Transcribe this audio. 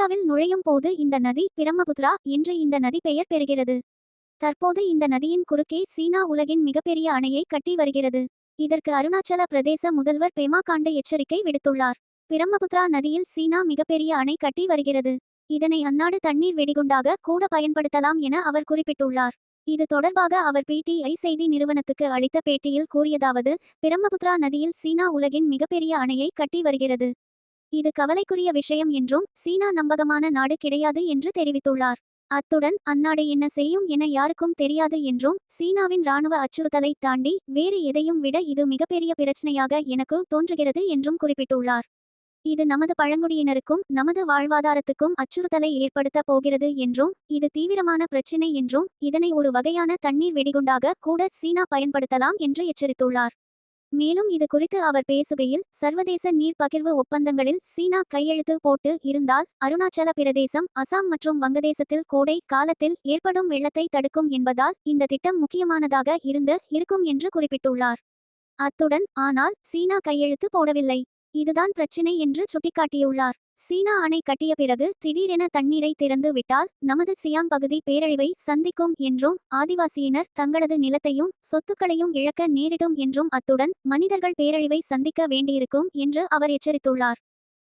இந்தியாவில் நுழையும் போது இந்த நதி பிரம்மபுத்ரா என்று இந்த நதி பெயர் பெறுகிறது. தற்போது இந்த நதியின் குறுக்கே சீனா உலகின் மிகப்பெரிய அணையை கட்டி வருகிறது. இதற்கு அருணாச்சல பிரதேச முதல்வர் பெமா காண்டு எச்சரிக்கை விடுத்துள்ளார். பிரம்மபுத்ரா நதியில் சீனா மிகப்பெரிய அணை கட்டி வருகிறது. இதனை அந்நாடு தண்ணீர் வெடிகுண்டாக கூட பயன்படுத்தலாம் என அவர் குறிப்பிட்டுள்ளார். இது தொடர்பாக அவர் பிடிஐ செய்தி நிறுவனத்துக்கு அளித்த பேட்டியில் கூறியதாவது பிரம்மபுத்ரா நதியில் சீனா உலகின் மிகப்பெரிய அணையை கட்டி வருகிறது. இது கவலைக்குரிய விஷயம் என்றும் சீனா நம்பகமான நாடு கிடையாது என்று தெரிவித்துள்ளார். அத்துடன் அந்நாடு என்ன செய்யும் என யாருக்கும் தெரியாது என்றும் சீனாவின் ராணுவ அச்சுறுத்தலை தாண்டி வேறு எதையும் விட இது மிகப்பெரிய பிரச்சனையாக எனக்கு தோன்றுகிறது என்றும் குறிப்பிட்டுள்ளார். இது நமது பழங்குடியினருக்கும் நமது வாழ்வாதாரத்துக்கும் அச்சுறுத்தலை ஏற்படுத்த போகிறது என்றும் இது தீவிரமான பிரச்சினை என்றும் இதனை ஒரு வகையான தண்ணீர் வெடிகுண்டாக கூட சீனா பயன்படுத்தலாம் என்று எச்சரித்துள்ளார். மேலும் இது குறித்து அவர் பேசுகையில் சர்வதேச நீர் பகிர்வு ஒப்பந்தங்களில் சீனா கையெழுத்து போட்டு இருந்தால் அருணாச்சல பிரதேசம் அசாம் மற்றும் வங்கதேசத்தில் கோடை காலத்தில் ஏற்படும் வெள்ளத்தை தடுக்கும் என்பதால் இந்த திட்டம் முக்கியமானதாக இருந்து இருக்கும் என்று குறிப்பிட்டுள்ளார். அத்துடன் ஆனால் சீனா கையெழுத்து போடவில்லை. இதுதான் பிரச்சினை என்று சுட்டிக்காட்டியுள்ளார். சீனா அணை கட்டிய பிறகு திடீரென தண்ணீரை திறந்து விட்டால் நமது சியாங் பகுதி பேரழிவை சந்திக்கும் என்றும் ஆதிவாசியினர் தங்களது நிலத்தையும் சொத்துக்களையும் இழக்க நேரிடும் என்றும் அத்துடன் மனிதர்கள் பேரழிவை சந்திக்க வேண்டியிருக்கும் என்று அவர் எச்சரித்துள்ளார்.